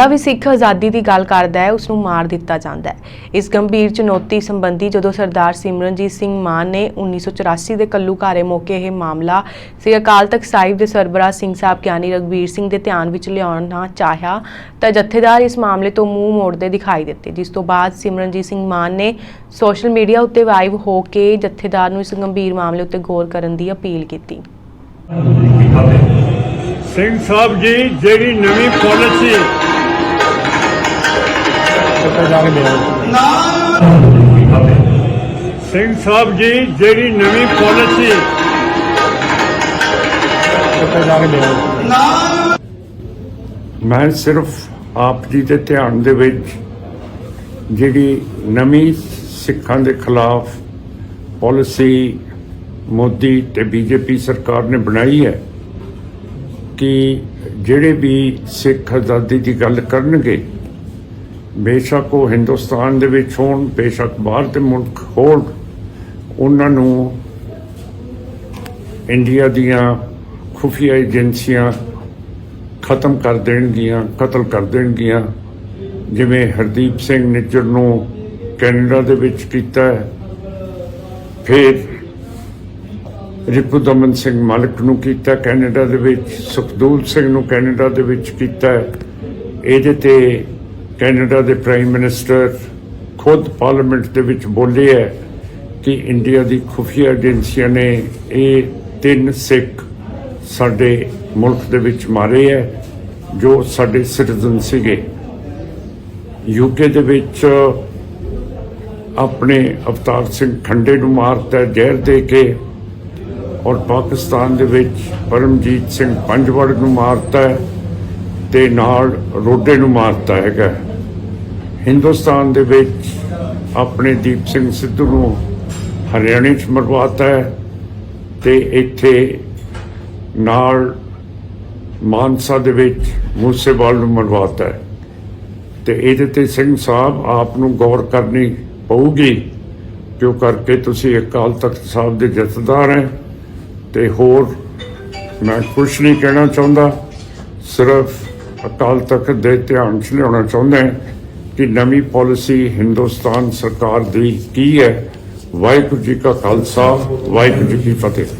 ਜਿਹੜਾ ਵੀ ਸਿੱਖ ਆਜ਼ਾਦੀ ਦੀ ਗੱਲ ਕਰਦਾ ਹੈ ਉਸ ਨੂੰ ਮਾਰ ਦਿੱਤਾ ਜਾਂਦਾ ਹੈ। ਇਸ ਗੰਭੀਰ ਚੁਣੌਤੀ ਸੰਬੰਧੀ ਜਦੋਂ ਸਰਦਾਰ ਸਿਮਰਨਜੀਤ ਸਿੰਘ ਮਾਨ ਨੇ 1984 ਦੇ ਕੱਲੂ ਮੌਕੇ ਇਹ ਮਾਮਲਾ ਸ੍ਰੀ ਅਕਾਲ ਤਖਤ ਸਾਹਿਬ ਦੇ ਸਰਬਰਾਹ ਸਿੰਘ ਸਾਹਿਬ ਗਿਆਨੀ ਰਗਵੀਰ ਸਿੰਘ ਦੇ ਧਿਆਨ ਵਿੱਚ ਲਿਆਉਣਾ ਚਾਹਿਆ, ਤਾਂ ਜਥੇਦਾਰ ਇਸ ਮਾਮਲੇ ਤੋਂ ਮੂੰਹ ਮੋੜਦੇ ਦਿਖਾਈ ਦਿੱਤੇ, ਜਿਸ ਤੋਂ ਬਾਅਦ ਸਿਮਰਨਜੀਤ ਸਿੰਘ ਮਾਨ ਨੇ ਸੋਸ਼ਲ ਮੀਡੀਆ ਉੱਤੇ ਵਾਈਵ ਹੋ ਕੇ ਜਥੇਦਾਰ ਨੂੰ ਇਸ ਗੰਭੀਰ ਮਾਮਲੇ ਉੱਤੇ ਗੌਰ ਕਰਨ ਦੀ ਅਪੀਲ ਕੀਤੀ। ਸਿੰਘ ਸਾਹਿਬ ਜੀ, ਜਿਹੜੀ ਨਵੀਂ ਪਾਲਿਸੀ ਸਿੰਘ ਸਾਹਿਬ ਜੀ ਜਿਹੜੀ ਨਵੀਂ ਪਾਲਿਸੀ ਮੈਂ ਸਿਰਫ ਆਪ ਜੀ ਦੇ ਧਿਆਨ ਦੇ ਵਿੱਚ ਜਿਹੜੀ ਨਵੀਂ ਸਿੱਖਾਂ ਦੇ ਖਿਲਾਫ ਪਾਲਿਸੀ ਮੋਦੀ ਤੇ ਬੀਜੇਪੀ ਸਰਕਾਰ ਨੇ ਬਣਾਈ ਹੈ ਕਿ ਜਿਹੜੇ ਵੀ ਸਿੱਖ ਆਜ਼ਾਦੀ ਦੀ ਗੱਲ ਕਰਨਗੇ ਬੇਸ਼ੱਕ ਉਹ ਹਿੰਦੁਸਤਾਨ ਦੇ ਵਿੱਚ ਹੋਣ, ਬੇਸ਼ੱਕ ਬਾਹਰ ਦੇ ਮੁਲਕ ਹੋਣ, ਉਹਨਾਂ ਨੂੰ ਇੰਡੀਆ ਦੀਆਂ ਖੁਫੀਆ ਏਜੰਸੀਆਂ ਖਤਮ ਕਰ ਦੇਣਗੀਆਂ, ਕਤਲ ਕਰ ਦੇਣਗੀਆਂ। ਜਿਵੇਂ ਹਰਦੀਪ ਸਿੰਘ ਨਿੱਜਰ ਨੂੰ ਕੈਨੇਡਾ ਦੇ ਵਿੱਚ ਕੀਤਾ ਹੈ। ਫਿਰ ਰਿਪੁਦਮਨ ਸਿੰਘ ਮਾਲਕ ਨੂੰ ਕੀਤਾ ਕੈਨੇਡਾ ਦੇ ਵਿੱਚ, ਸੁਖਦੂਲ ਸਿੰਘ ਨੂੰ ਕੈਨੇਡਾ ਦੇ ਵਿੱਚ ਕੀਤਾ ਇਹਦੇ ਤੇ ਕੈਨੇਡਾ ਦੇ ਪ੍ਰਾਈਮ ਮਿਨਿਸਟਰ ਖੁਦ ਪਾਰਲੀਮੈਂਟ ਦੇ ਵਿੱਚ ਬੋਲੇ ਹੈ ਕਿ ਇੰਡੀਆ ਦੀ ਖੁਫੀਆ ਏਜੰਸੀਆਂ ਨੇ ਇਹ ਤਿੰਨ ਸਿੱਖ ਸਾਡੇ ਮੁਲਕ ਦੇ ਵਿੱਚ ਮਾਰੇ ਹੈ, ਜੋ ਸਾਡੇ ਸਿਟੀਜ਼ਨ ਸੀਗੇ। ਯੂਕੇ ਦੇ ਵਿੱਚ ਆਪਣੇ ਅਵਤਾਰ ਸਿੰਘ ਖੰਡੇ ਨੂੰ ਮਾਰਤਾ ਜ਼ਹਿਰ ਦੇ ਕੇ, ਔਰ ਪਾਕਿਸਤਾਨ ਦੇ ਵਿੱਚ ਪਰਮਜੀਤ ਸਿੰਘ ਪੰਜਵੜ ਨੂੰ ਮਾਰਤਾ ਤੇ ਨਾਲ ਰੋਡੇ ਨੂੰ ਮਾਰਤਾ ਹੈਗਾ। ਹਿੰਦੁਸਤਾਨ ਦੇ ਵਿੱਚ ਆਪਣੇ ਦੀਪ ਸਿੰਘ ਸਿੱਧੂ ਨੂੰ ਹਰਿਆਣੇ 'ਚ ਮਰਵਾਤਾ ਹੈ ਤੇ ਇੱਥੇ ਨਾਲ ਮਾਨਸਾ ਦੇ ਵਿੱਚ ਮੂਸੇਵਾਲ ਨੂੰ ਮਰਵਾਤਾ ਹੈ। ਤੇ ਇਹਦੇ ਤੇ ਸਿੰਘ ਸਾਹਿਬ ਆਪ ਨੂੰ ਗੌਰ ਕਰਨੀ ਪਊਗੀ ਕਿਉਂ ਕਰਕੇ ਤੁਸੀਂ ਅਕਾਲ ਤਖਤ ਸਾਹਿਬ ਦੇ ਜਥੇਦਾਰ ਹੈ। ਤੇ ਹੋਰ ਮੈਂ ਕੁਛ ਨਹੀਂ ਕਹਿਣਾ ਚਾਹੁੰਦਾ, ਸਿਰਫ ਅਕਾਲ ਤਖਤ ਦੇ ਧਿਆਨ 'ਚ ਲਿਆਉਣਾ ਚਾਹੁੰਦੇ ਹਾਂ ਕਿ ਨਵੀਂ ਪਾਲਿਸੀ ਹਿੰਦੁਸਤਾਨ ਸਰਕਾਰ ਦੀ ਕੀ ਹੈ? ਵਾਹਿਗੁਰੂ ਜੀ ਕਾ ਖਾਲਸਾ, ਵਾਹਿਗੁਰੂ ਜੀ ਕੀ ਫਤਿਹ।